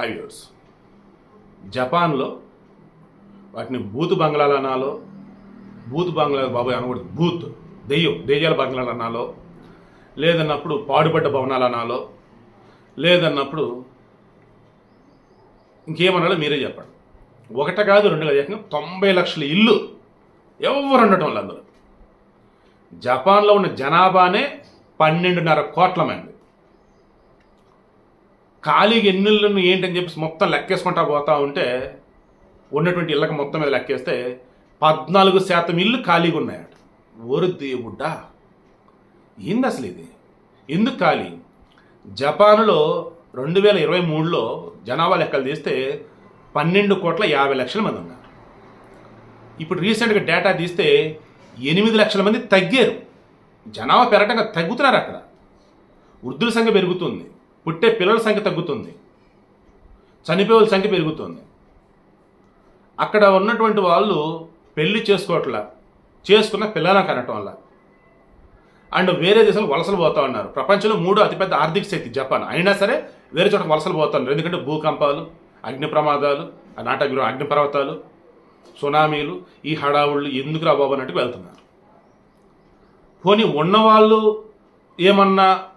Highways జపాన్లో వాటిని booth బంగ్లాలు అనాలో బూత్ బంగ్లా బాబాయ్ అనకూడదు బూత్ దెయ్యం దెయ్యాల బంగ్లాలు అనాలో లేదన్నప్పుడు పాడుపడ్డ భవనాలు అనాలో లేదన్నప్పుడు ఇంకేమనాలో మీరే చెప్పండి. ఒకట కాదు రెండు కాదు ఏకంగా తొంభై లక్షల ఇల్లు ఎవరు ఉండటం వాళ్ళు అందరూ జపాన్లో ఉన్న జనాభానే పన్నెండున్నర కోట్ల మంది. ఖాళీగా ఎన్నిళ్ళను ఏంటని చెప్పేసి మొత్తం లెక్కేసుకుంటా పోతా ఉంటే ఉన్నటువంటి ఇళ్ళకి మొత్తం మీద లెక్కేస్తే పద్నాలుగు శాతం ఇల్లు ఖాళీగా ఉన్నాయట. ఓరు దేవుడా! ఏంది అసలు ఇది? ఎందుకు ఖాళీ? జపాన్లో రెండు వేల ఇరవై మూడులో జనాభా లెక్కలు తీస్తే పన్నెండు కోట్ల యాభై లక్షల మంది ఉన్నారు. ఇప్పుడు రీసెంట్గా డేటా తీస్తే ఎనిమిది లక్షల మంది తగ్గారు. జనాభా పెరగటంగా తగ్గుతున్నారు అక్కడ. వృద్ధుల సంఖ్య పెరుగుతుంది. పుట్టే పిల్లల సంఖ్య తగ్గుతుంది. చనిపోయే వాళ్ళ సంఖ్య పెరుగుతుంది. అక్కడ ఉన్నటువంటి వాళ్ళు పెళ్ళి చేసుకోవట్లా చేసుకున్న పిల్లలను కనటం వల్ల. అండ్ వేరే దేశాలు వలసలు పోతా ఉన్నారు. ప్రపంచంలో మూడో అతిపెద్ద ఆర్థిక శక్తి జపాన్. అయినా సరే వేరే చోట వలసలు పోతున్నారు ఎందుకంటే భూకంపాలు అగ్ని ప్రమాదాలు నాటగ్రహం అగ్నిపర్వతాలు సునామీలు ఈ హడావుళ్ళు ఎందుకు రా అన్నట్టు వెళ్తున్నారు. పోనీ ఉన్నవాళ్ళు ఏమన్నా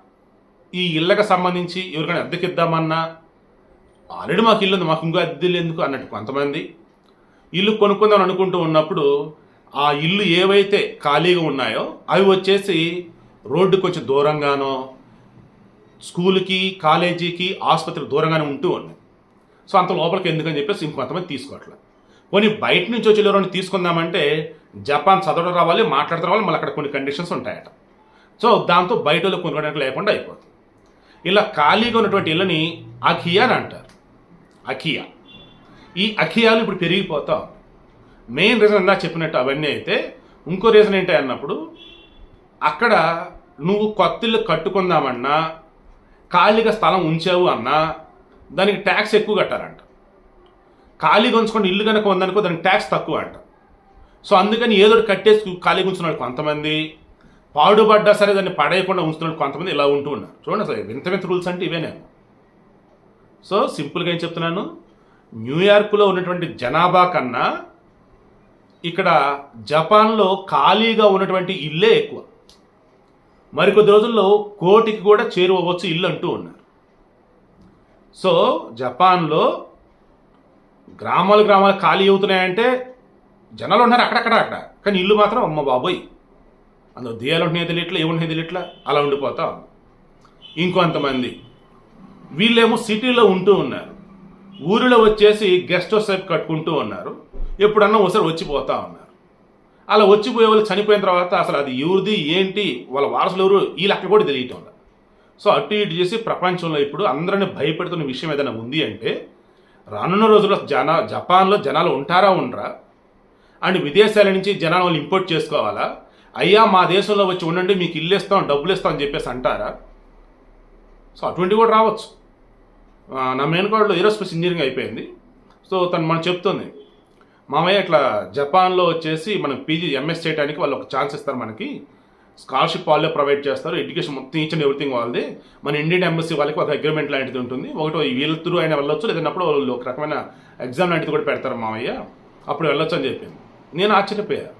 ఈ ఇళ్ళకి సంబంధించి ఎవరికైనా అద్దెకిద్దామన్నా ఆల్రెడీ మాకు ఇల్లు ఉంది మాకు ఇంకో అద్దెలు ఎందుకు అన్నట్టు కొంతమంది ఇల్లు కొనుక్కుందాం అనుకుంటూ ఉన్నప్పుడు ఆ ఇల్లు ఏవైతే ఖాళీగా ఉన్నాయో అవి వచ్చేసి రోడ్డు కొంచెం దూరంగానో స్కూల్కి కాలేజీకి ఆసుపత్రికి దూరంగానే ఉంటూ ఉన్నాయి. సో అంత లోపలికి ఎందుకని చెప్పేసి ఇంకొంతమంది తీసుకోవట్లేదు. పోనీ బయట నుంచి వచ్చి ఎవరైనా తీసుకుందామంటే జపాన్ చదవడం రావాలి మాట్లాడడం రావాలి మళ్ళీ అక్కడ కొన్ని కండిషన్స్ ఉంటాయట. సో దాంతో బయట వాళ్ళు కొనుక్కోవడానికి లేకుండా అయిపోతుంది. ఇలా ఖాళీగా ఉన్నటువంటి ఇళ్ళని అఖియా అని అంటారు. అఖియా. ఈ అఖియాలు ఇప్పుడు పెరిగిపోతా. మెయిన్ రీజన్ ఇందా చెప్పినట్టు అవన్నీ అయితే ఇంకో రీజన్ ఏంటి అన్నప్పుడు అక్కడ నువ్వు కొత్త ఇల్లు కట్టుకుందామన్నా ఖాళీగా స్థలం ఉంచావు అన్నా దానికి ట్యాక్స్ ఎక్కువ కట్టారంట ఖాళీగా ఉంచుకొని ఇల్లు కనుక ఉందనుకో దానికి ట్యాక్స్ తక్కువ అంట. సో అందుకని ఏదో ఒకటి కట్టేసి ఖాళీగా ఉంచున్నాడు కొంతమంది పాడుపడ్డా సరే దాన్ని పడేయకుండా ఉంచుతున్నాడు కొంతమంది ఇలా ఉంటూ ఉన్నారు. చూడండి అసలు వింత వింత రూల్స్ అంటే ఇవేనే. సో సింపుల్గా ఏం చెప్తున్నాను? న్యూయార్క్లో ఉన్నటువంటి జనాభా కన్నా ఇక్కడ జపాన్లో ఖాళీగా ఉన్నటువంటి ఇల్లే ఎక్కువ. మరికొద్ది రోజుల్లో కోటికి కూడా చేరువవచ్చు ఇల్లు అంటూ ఉన్నారు. సో జపాన్లో గ్రామాలు గ్రామాలు ఖాళీ అవుతున్నాయంటే జనాలు ఉన్నారు అక్కడక్కడ అక్కడ. కానీ ఇల్లు మాత్రం అమ్మ బాబోయ్. అందులో దేయాలు ఉంటున్నాయి తెలియట్లా ఏముంటున్నాయి తెలియట్లా అలా ఉండిపోతా ఇంకొంతమంది వీళ్ళేమో సిటీలో ఉంటూ ఉన్నారు. ఊరిలో వచ్చేసి గెస్ట్ హౌస్ టైప్ కట్టుకుంటూ ఉన్నారు. ఎప్పుడన్నా ఒకసారి వచ్చిపోతా ఉన్నారు. అలా వచ్చిపోయే వాళ్ళు చనిపోయిన తర్వాత అసలు అది ఎవరిది ఏంటి వాళ్ళ వారసులు ఎవరు ఈ లెక్క కూడా తెలియటం సో అటు ఇటు చేసి ప్రపంచంలో ఇప్పుడు అందరిని భయపెడుతున్న విషయం ఏదైనా ఉంది అంటే రానున్న రోజుల్లో జన జపాన్లో జనాలు ఉంటారా ఉండరా? అండ్ విదేశాల నుంచి జనాలు వాళ్ళు ఇంపోర్ట్ చేసుకోవాలా? అయ్యా మా దేశంలో వచ్చి ఉండండి మీకు ఇల్లు ఇస్తాం డబ్బులు ఇస్తాం అని చెప్పేసి అంటారా? సో అటువంటివి కూడా రావచ్చు. నా మేనకోడలో ఏరోస్పేస్ ఇంజనీరింగ్ అయిపోయింది. సో తను మనం చెప్తుంది మామయ్య ఇట్లా జపాన్లో వచ్చేసి మనం పీజీ ఎంఎస్ చేయడానికి వాళ్ళు ఒక ఛాన్స్ ఇస్తారు మనకి. స్కాలర్షిప్ వాళ్ళే ప్రొవైడ్ చేస్తారు ఎడ్యుకేషన్ మొత్తం ఈచ్ అండ్ ఎవ్రీథింగ్ వాళ్ళది. మన ఇండియన్ ఎంబసీ వాళ్ళకి ఒక అగ్రిమెంట్ లాంటిది ఉంటుంది. ఒకటి వీళ్ళ త్రూ అయినా వెళ్ళొచ్చు లేదన్నప్పుడు వాళ్ళు ఒక రకమైన ఎగ్జామ్ లాంటిది కూడా పెడతారు మామయ్య. అప్పుడు వెళ్ళొచ్చు అని చెప్పింది. నేను ఆశ్చర్యపోయాను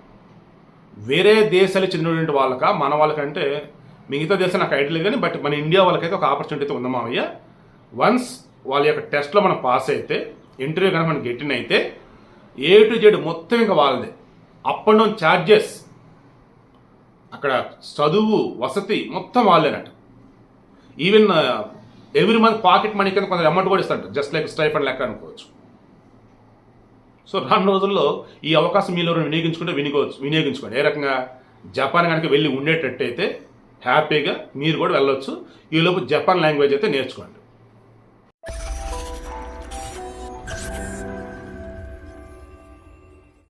వేరే దేశాలకు చెందినటువంటి వాళ్ళక? మన వాళ్ళకంటే మిగతా దేశం నాకు ఐడియా లేదు కానీ బట్ మన ఇండియా వాళ్ళకైతే ఒక ఆపర్చునిటీ అయితే ఉంది మామయ్య వన్స్ వాళ్ళ యొక్క టెస్ట్లో మనం పాస్ అయితే ఇంటర్వ్యూ కనుక మనం గెట్టిన అయితే ఏ టు జెడ్ మొత్తం ఇంకా వాళ్ళదే. అప్ అండ్ డౌన్ ఛార్జెస్ అక్కడ చదువు వసతి మొత్తం వాళ్ళేనట. Even every month pocket money కింద కొంత అమౌంట్ కూడా ఇస్తాడు జస్ట్ లైక్ స్టైఫండ్ లెక్క అనుకోవచ్చు. సో రాను రోజుల్లో ఈ అవకాశం మీలో వినియోగించుకుంటే వినియోగించు వినియోగించుకోండి. ఏ రకంగా? జపాన్ కనుక వెళ్ళి ఉండేటట్టయితే హ్యాపీగా మీరు కూడా వెళ్ళొచ్చు. ఈలోపు జపాన్ లాంగ్వేజ్ అయితే నేర్చుకోండి.